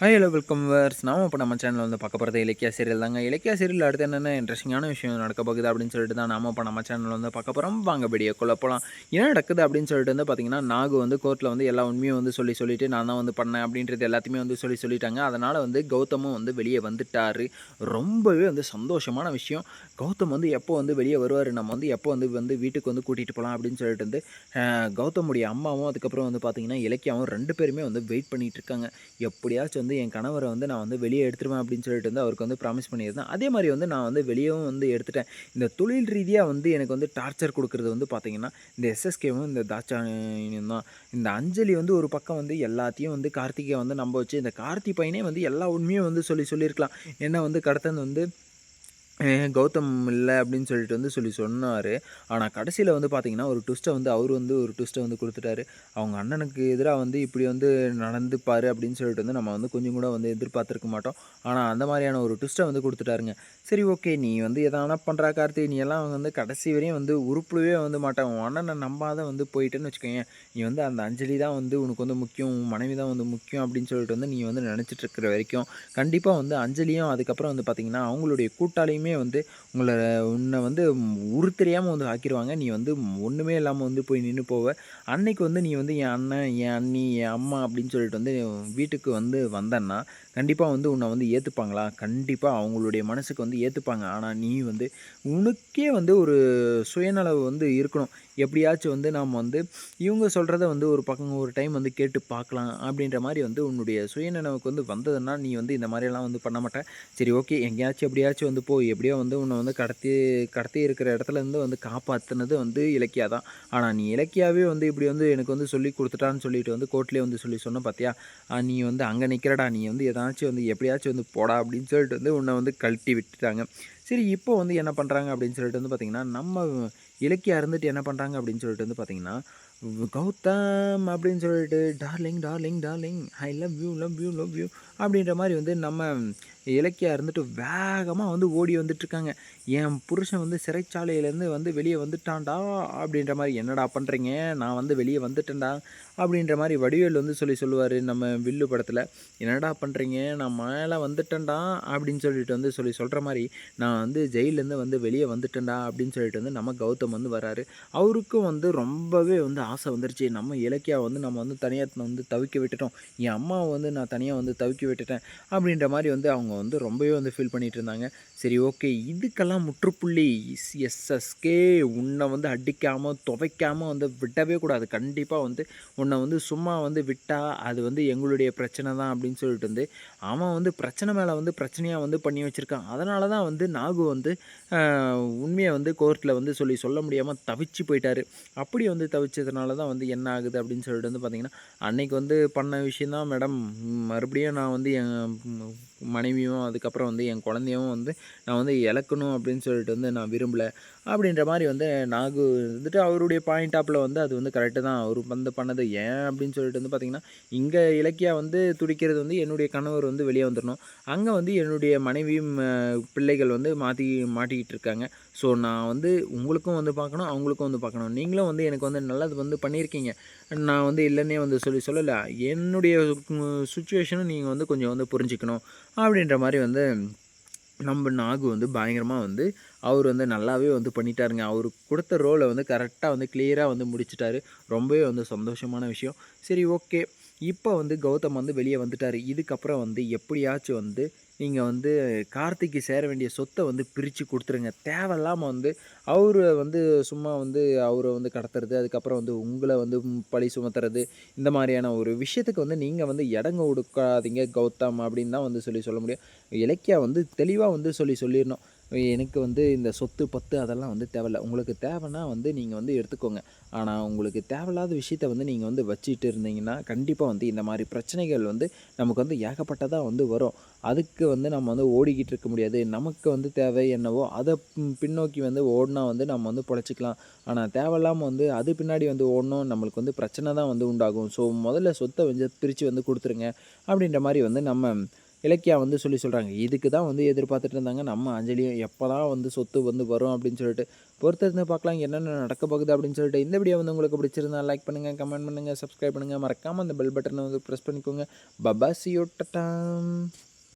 Hi hello welcome verse நாம் இப்போ நம்ம சேனலில் வந்து பார்க்க போகிறது இலக்கிய சீரியல் தாங்க. இலக்கிய சீரியல் அடுத்து என்னென்ன இன்ட்ரெஸ்டிங்கான விஷயம் நடக்க போகுது அப்படின்னு சொல்லிட்டு தான் நாம் இப்போ நம்ம சேனலில் வந்து பார்க்க போகிறோம் வாங்க பெடியை கொள்ள போகலாம் என்ன நடக்குது அப்படின்னு சொல்லிட்டு வந்து பார்த்தீங்கன்னா நாகு வந்து கோர்ட்டில் வந்து எல்லா உண்மையும் வந்து சொல்லி சொல்லிட்டு நான் தான் வந்து பண்ணேன் அப்படின்றது எல்லாத்தையுமே வந்து சொல்லி சொல்லிட்டாங்க. அதனால் வந்து கௌதமும் வந்து வெளியே வந்துட்டார். ரொம்பவே வந்து சந்தோஷமான விஷயம். கௌதம் வந்து எப்போ வந்து வெளியே வருவார்? நம்ம வந்து எப்போ வந்து வந்து வீட்டுக்கு வந்து கூட்டிகிட்டு போகலாம் அப்படின்னு சொல்லிட்டு வந்து கௌதமுடைய அம்மாவும் அதுக்கப்புறம் வந்து பார்த்தீங்கன்னா இலக்கியாவும் ரெண்டு பேருமே வந்து வெயிட் பண்ணிகிட்டு இருக்காங்க. எப்படியாச்சும் வந்து என் கணவரை வந்து நான் வந்து வெளியே எடுத்துருவேன் அப்படின்னு சொல்லிட்டு வந்து அவருக்கு வந்து ப்ராமிஸ் பண்ணியிருந்தேன். அதே மாதிரி வந்து நான் வந்து வெளியவும் வந்து எடுத்துட்டேன். இந்த தொழில் ரீதியாக வந்து எனக்கு வந்து டார்ச்சர் கொடுக்குறது வந்து பார்த்திங்கன்னா இந்த எஸ்எஸ்கேவும் இந்த தாச்சானியும் தான். இந்த அஞ்சலி வந்து ஒரு பக்கம் வந்து எல்லாத்தையும் வந்து கார்த்திகை வந்து நம்ப வச்சு இந்த கார்த்தி பையனே வந்து எல்லா உண்மையும் வந்து சொல்லி சொல்லியிருக்கலாம். என்ன வந்து கடத்தது வந்து கௌதம் இல்லை அப்படின்னு சொல்லிட்டு வந்து சொல்லி சொன்னார். ஆனால் கடைசியில் வந்து பார்த்தீங்கன்னா ஒரு ட்விஸ்ட்டை வந்து அவர் வந்து ஒரு ட்விஸ்ட்டை வந்து கொடுத்துட்டாரு. அவங்க அண்ணனுக்கு எதிராக வந்து இப்படி வந்து நடந்துப்பார் அப்படின்னு சொல்லிட்டு வந்து நம்ம வந்து கொஞ்சம் கூட வந்து எதிர்பார்த்துருக்க மாட்டோம். ஆனால் அந்த மாதிரியான ஒரு ட்விஸ்ட்டை வந்து கொடுத்துட்டாருங்க. சரி ஓகே நீ வந்து எதானா பண்ணுறா கார்த்தி? நீ எல்லாம் வந்து கடைசி வரையும் வந்து உருப்பிடவே வந்து மாட்டேன். உன் அண்ணனை நம்பாத வந்து போயிட்டேன்னு வச்சுக்கோங்க நீ வந்து அந்த அஞ்சலி தான் வந்து உனக்கு வந்து முக்கியம் உன் மனைவி தான் வந்து முக்கியம் அப்படின்னு சொல்லிட்டு வந்து நீ வந்து நினச்சிட்டு இருக்கிற வரைக்கும் கண்டிப்பாக வந்து அஞ்சலியும் அதுக்கப்புறம் வந்து பார்த்திங்கன்னா அவங்களுடைய கூட்டாளியுமே வந்து உங்களை உன்னை வந்து உரு தெரியாமல் வந்து ஆக்கிடுவாங்க நீ வந்து ஒன்றுமே இல்லாமல் வந்து போய் நின்று போவ. அன்னைக்கு வந்து நீ வந்து என் அண்ணன் என் அண்ணி என் அம்மா அப்படின்னு சொல்லிட்டு வந்து வீட்டுக்கு வந்து வந்தன்னா கண்டிப்பாக வந்து உன்னை வந்து ஏற்றுப்பாங்களா கண்டிப்பாக அவங்களுடைய மனசுக்கு வந்து ஏற்றுப்பாங்க ஆனால் நீ வந்து உனக்கே வந்து ஒரு சுயநலவு வந்து இருக்கணும். எப்படியாச்சும் வந்து நாம் வந்து இவங்க சொல்கிறத வந்து ஒரு பக்கம் ஒரு டைம் வந்து கேட்டு பார்க்கலாம் அப்படின்ற மாதிரி வந்து உன்னுடைய சுயநினைவுக்கு வந்து வந்ததுன்னா நீ வந்து இந்த மாதிரியெல்லாம் வந்து பண்ண மாட்டேன் சரி ஓகே எங்கேயாச்சும் எப்படியாச்சும் வந்து போய் எப்படியோ வந்து உன்னை வந்து கடத்தி கடத்தி இருக்கிற இடத்துலேருந்து வந்து காப்பாற்றுனது வந்து இலக்கியா தான் ஆனால் நீ இலக்கியாவே வந்து இப்படி வந்து எனக்கு வந்து சொல்லி கொடுத்துட்டான்னு சொல்லிட்டு வந்து கோர்ட்லேயே வந்து சொல்லி சொன்ன பார்த்தியா நீ வந்து அங்கே நிற்கிறடா நீ வந்து எதாச்சும் வந்து எப்படியாச்சும் வந்து போடா அப்படின்னு சொல்லிட்டு வந்து உன்னை வந்து கழட்டி விட்டுட்டாங்க. சரி இப்போ வந்து என்ன பண்ணுறாங்க அப்படின்னு சொல்லிட்டு வந்து பார்த்திங்கன்னா நம்ம இலக்கியா இருந்துட்டு என்ன பண்ணுறாங்க அப்படின்னு சொல்லிட்டு வந்து பார்த்திங்கன்னா கௌதம் அப்படின்னு சொல்லிட்டு darling darling darling I love you love you love you அப்படின்ற மாதிரி வந்து நம்ம இலக்கியா இருந்துட்டு வேகமாக வந்து ஓடி வந்துட்டுருக்காங்க. என் புருஷன் வந்து சிறைச்சாலையிலேருந்து வந்து வெளியே வந்துட்டான்டா அப்படின்ற மாதிரி என்னடா பண்ணுறீங்க நான் வந்து வெளியே வந்துட்டேன்டா அப்படின்ற மாதிரி வடிவேல் வந்து சொல்லி சொல்லுவார் நம்ம வில்லு படத்தில். என்னடா பண்ணுறீங்க நான் மேலே வந்துட்டேன்டா அப்படின்னு சொல்லிட்டு வந்து சொல்லி சொல்கிற மாதிரி நான் வந்து ஜெயிலேருந்து வந்து வெளியே வந்துட்டேன்டா அப்படின்னு சொல்லிட்டு வந்து நம்ம கௌதம் வந்து வராரு. அவருக்கும் வந்து ரொம்பவே வந்து ஆசை வந்துருச்சு. நம்ம இலக்கியா வந்து நம்ம வந்து தனியாக வந்து தவிக்க விட்டுட்டோம். என் அம்மாவை வந்து நான் தனியாக வந்து தவிக்க விட்டுட்டேன் அப்படின்ற மாதிரி வந்து அவங்க வந்து ரொம்பவே வந்து ஃபீல் பண்ணிட்டு இருந்தாங்க. சரி ஓகே. இதுக்கெல்லாம் முற்றுப்புள்ளி எஸ்எஸ்கே உன்னை வந்து அடிக்காமல் துவைக்காமல் வந்து விடவே கூடாது. கண்டிப்பாக வந்து உன்னை வந்து சும்மா வந்து விட்டால் அது வந்து எங்களுடைய பிரச்சனை தான் அப்படின்னு சொல்லிட்டு வந்து அவன் வந்து பிரச்சனை மேலே வந்து பிரச்சனையாக வந்து பண்ணி வச்சுருக்கான். அதனால தான் வந்து நாகு வந்து உண்மையை வந்து கோர்ட்டில் வந்து சொல்லி சொல்ல முடியாமல் தவிச்சு போயிட்டாரு. அப்படி வந்து தவிச்சதுனால தான் வந்து என்ன ஆகுது அப்படின்னு சொல்லிட்டு வந்து பார்த்திங்கன்னா அன்றைக்கி வந்து பண்ண விஷயந்தான் மேடம். மறுபடியும் நான் வந்து என் மனைவியும் அதுக்கப்புறம் வந்து என் குழந்தையும் வந்து நான் வந்து இழக்கணும் அப்படின்னு சொல்லிட்டு வந்து நான் விரும்பலை. அப்படின்ற மாதிரி வந்து நாகு வந்துட்டு அவருடைய பாயிண்ட் ஆப்பில் வந்து அது வந்து கரெக்டு தான். அவர் வந்து பண்ணது ஏன் அப்படின்னு சொல்லிட்டு வந்து பார்த்திங்கன்னா இங்கே இலக்கியா வந்து துடிக்கிறது வந்து என்னுடைய கணவர் வந்து வெளியே வந்துடணும் அங்கே வந்து என்னுடைய மனைவியும் பிள்ளைகள் வந்து மாற்றி மாட்டிக்கிட்டு இருக்காங்க. ஸோ நான் வந்து உங்களுக்கும் வந்து பார்க்கணும் அவங்களுக்கும் வந்து பார்க்கணும் நீங்களும் வந்து எனக்கு வந்து நல்லது வந்து பண்ணியிருக்கீங்க. நான் வந்து இல்லைன்னே வந்து சொல்லி சொல்லலை. என்னுடைய சுச்சுவேஷனும் நீங்கள் வந்து கொஞ்சம் வந்து புரிஞ்சுக்கணும். அப்படின்ற மாதிரி வந்து நம்ம நாகு வந்து பயங்கரமாக வந்து அவர் வந்து நல்லாவே வந்து பண்ணிட்டாருங்க. அவர் கொடுத்த ரோலை வந்து கரெக்டாக வந்து கிளியராக வந்து முடிச்சிட்டாரு. ரொம்பவே வந்து சந்தோஷமான விஷயம். சரி ஓகே இப்போ வந்து கௌதம் வந்து வெளியே வந்துட்டார். இதுக்கப்புறம் வந்து எப்படியாச்சும் வந்து நீங்கள் வந்து கார்த்திக்கு சேர வேண்டிய சொத்தை வந்து பிரித்து கொடுத்துருங்க. தேவையில்லாமல் வந்து அவரை வந்து சும்மா வந்து அவரை வந்து கடத்துறது அதுக்கப்புறம் வந்து உங்களை வந்து பழி சுமத்துறது இந்த மாதிரியான ஒரு விஷயத்துக்கு வந்து நீங்கள் வந்து இடங்க கொடுக்காதீங்க கௌதம் அப்படின்னு தான் வந்து சொல்லி சொல்ல முடியும். இலக்கியா வந்து தெளிவாக வந்து சொல்லி சொல்லிடணும். எனக்கு வந்து இந்த சொத்து பத்து அதெல்லாம் வந்து தேவையில்ல. உங்களுக்கு தேவைன்னா வந்து நீங்கள் வந்து எடுத்துக்கோங்க. ஆனால் உங்களுக்கு தேவையில்லாத விஷயத்த வந்து நீங்கள் வந்து வச்சுட்டு இருந்தீங்கன்னா கண்டிப்பாக வந்து இந்த மாதிரி பிரச்சனைகள் வந்து நமக்கு வந்து ஏகப்பட்டதாக வந்து வரும். அதுக்கு வந்து நம்ம வந்து ஓடிக்கிட்டு இருக்க முடியாது. நமக்கு வந்து தேவை என்னவோ அதை பின்னோக்கி வந்து ஓடினா வந்து நம்ம வந்து பொழைச்சிக்கலாம். ஆனால் தேவையில்லாமல் வந்து அது பின்னாடி வந்து ஓடணும் நம்மளுக்கு வந்து பிரச்சனை தான் வந்து உண்டாகும். ஸோ முதல்ல சொத்தை வந்து பிரித்து வந்து கொடுத்துருங்க. அப்படின்ற மாதிரி வந்து நம்ம இலக்கியா வந்து சொல்லி சொல்கிறாங்க இதுக்கு தான் வந்து எதிர்பார்த்துட்டு இருந்தாங்க. நம்ம அஞ்சலியும் எப்போ தான் வந்து சொத்து வந்து வரும் அப்படின்னு சொல்லிட்டு பொறுத்திருந்து பார்க்கலாம். என்னென்ன நடக்க போகுது அப்படின்னு சொல்லிட்டு இந்த வீடியோ வந்து உங்களுக்கு பிடிச்சிருந்தா லைக் பண்ணுங்கள் கமெண்ட் பண்ணுங்கள் சப்ஸ்கிரைப் பண்ணுங்கள் மறக்காமல் அந்த பெல் பட்டனை வந்து ப்ரெஸ் பண்ணிக்கோங்க. பபா சியோ டட்டாம்